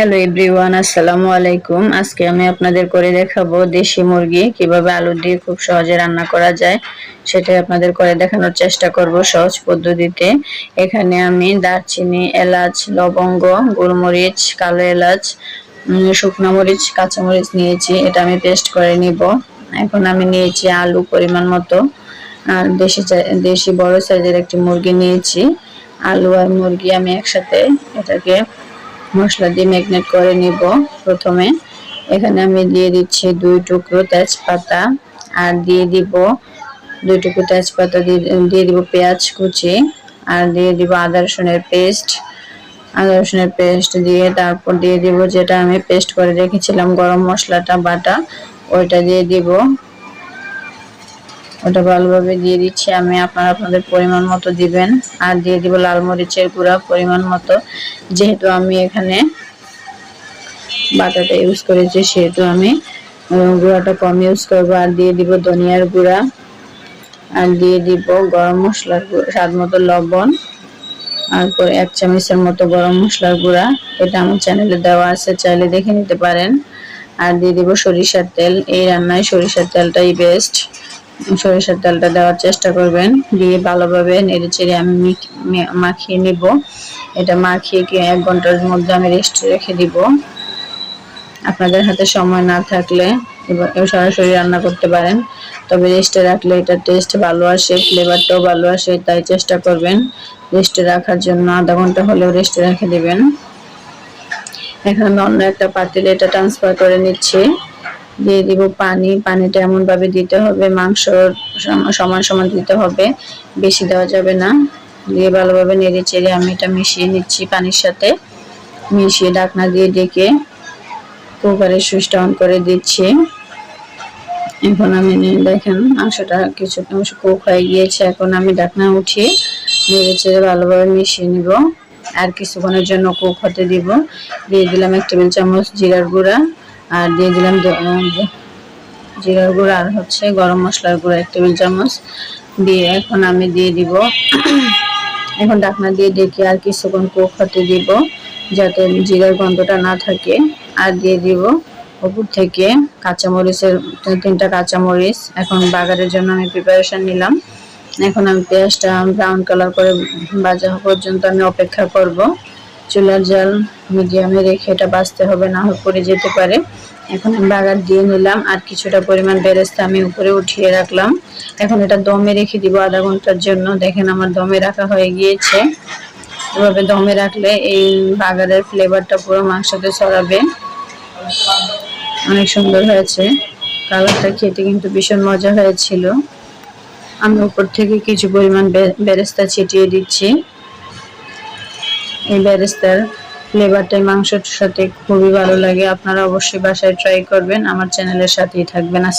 Hello everyone আসসালামু আলাইকুম আজকে আমি আপনাদের করে দেখাবো দেশি মুরগি, কীভাবে আলু দিয়ে খুব সহজে রান্না করা যায়, সেটাই আপনাদের করে দেখানোর চেষ্টা করব সহজ পদ্ধতিতে। এখানে আমি দারচিনি, এলাচ, লবঙ্গ, গোলমরিচ, কালো এলাচ শুকনো মরিচ কাঁচামরিচ নিয়েছি। এটা আমি পেস্ট করে নিব। এখন আমি নিয়েছি আলু পরিমাণ মতো। আর দেশি দেশি বড় সাইজের একটি মুরগি নিয়েছি। আলু আর মুরগি আমি একসাথে এটাকে মশলা দিয়ে ম্যাগনেট করে নিব প্রথমে। এখানে আমি দিয়ে দিচ্ছি দুই টুকরো তেজপাতা আর দিয়ে দিব দুই টুকরো তেজপাতা দিয়ে দিব পেঁয়াজ কুচি আর দিয়ে দিব আদা রসুনের পেস্ট। আদা রসুনের পেস্ট দিয়ে তারপর দিয়ে দিব যেটা আমি পেস্ট করে রেখেছিলাম গরম মশলাটা বাটা, ওইটা দিয়ে দিব। ওটা ভালোভাবে দিয়ে দিচ্ছি। আমি আপনারা আপনাদের পরিমাণ মতো দিবেন। আর দিয়ে দিব লাল মরিচের গুঁড়া পরিমাণ মতো। যেহেতু আমি এখানে বাটাটা ইউজ করেছি, সেহেতু আমি গুঁড়াটা কম ইউজ করব। আর দিয়ে দিব ধনিয়ার গুঁড়া। আর দিয়ে দিব গরম মশলার স্বাদ মতো লবণ। আর এক চামচের মতো গরম মশলার গুঁড়া। এটা আমার চ্যানেলে দেওয়া আছে, চাইলে দেখে নিতে পারেন। আর দিয়ে দিব সরিষার তেল। এই রান্নায় সরিষার তেলটাই বেস্ট সরিষার তেলটা দেওয়ার চেষ্টা করবেন। দিয়ে ভালোভাবে নেড়ে চেড়ে আমি মাখিয়ে নিব। এটা মাখিয়ে এক ঘণ্টার মধ্যে আমি রেস্টে রেখে দিব। আপনাদের হাতে সময় না থাকলে এবার সরাসরি রান্না করতে পারেন। তবে রেস্টে রাখলে এটা টেস্ট ভালো আসে ফ্লেভারটাও ভালো আসে, তাই চেষ্টা করবেন। রেস্টে রাখার জন্য আধা ঘণ্টা হলেও রেস্টে রেখে দেবেন। এখন আমি অন্য একটা পাতিলে এটা ট্রান্সফার করে নিচ্ছি। দিয়ে দিব পানি। পানিটা এমনভাবে দিতে হবে, মাংস সমান সমান দিতে হবে। বেশি দেওয়া যাবে না। দিয়ে ভালোভাবে নেড়ে চেড়ে আমি এটা মিশিয়ে নিচ্ছি পানির সাথে। মিশিয়ে ডাকনা দিয়ে ডেকে কুকারের সুইচটা অন করে দিচ্ছি। এখন আমি দেখেন মাংসটা কিছু অংশ কুক হয়ে গিয়েছে। এখন আমি ডাকনা উঠিয়ে নেড়ে চেড়ে ভালোভাবে মিশিয়ে নিব। আর কিছুক্ষণের জন্য কুক হতে দিব। দিয়ে দিলাম এক টেবিল চামচ জিরার গুঁড়া। আর দিয়ে দিলাম জিরার গুঁড়ো আর হচ্ছে গরম মশলার গুঁড়া, এক টেবিল চামচ। দিয়ে এখন আমি দিয়ে দিব। এখন ডাকনা দিয়ে ডেকে আর কিছুক্ষণ কুক হতে দিব, যাতে জিরার গন্ধটা না থাকে। আর দিয়ে দিব উপর থেকে কাঁচামরিচের তিনটা কাঁচামরিচ। এখন বাগারের জন্য আমি প্রিপারেশান নিলাম। এখন আমি পেঁয়াজটা ব্রাউন কালার করে বাজা পর্যন্ত আমি অপেক্ষা করব। চুলার জাল মিডিয়ামে রেখে এটা বাঁচতে হবে, না হলে পড়ে যেতে পারে। এখন আমি বাগার দিয়ে নিলাম, আর কিছুটা পরিমাণ বেরেস্তা আমি উপরে উঠিয়ে রাখলাম। এখন এটা দমে রেখে দিব আধা ঘণ্টার জন্য। দেখেন আমার দমে রাখা হয়ে গিয়েছে। এভাবে দমে রাখলে এই বাগারের ফ্লেভারটা পুরো মাংসতে ছড়াবে। অনেক সুন্দর হয়েছে। কালারটা খেতে কিন্তু ভীষণ মজা হয়েছিল। আমি উপর থেকে কিছু পরিমাণ বেরেস্তা ছিটিয়ে দিচ্ছি। এই ব্যারেস্তার ফ্লেভারটাই মাংসের সাথে খুবই ভালো লাগে। আপনারা অবশ্যই বাসায় ট্রাই করবেন। আমার চ্যানেলের সাথেই থাকবেন।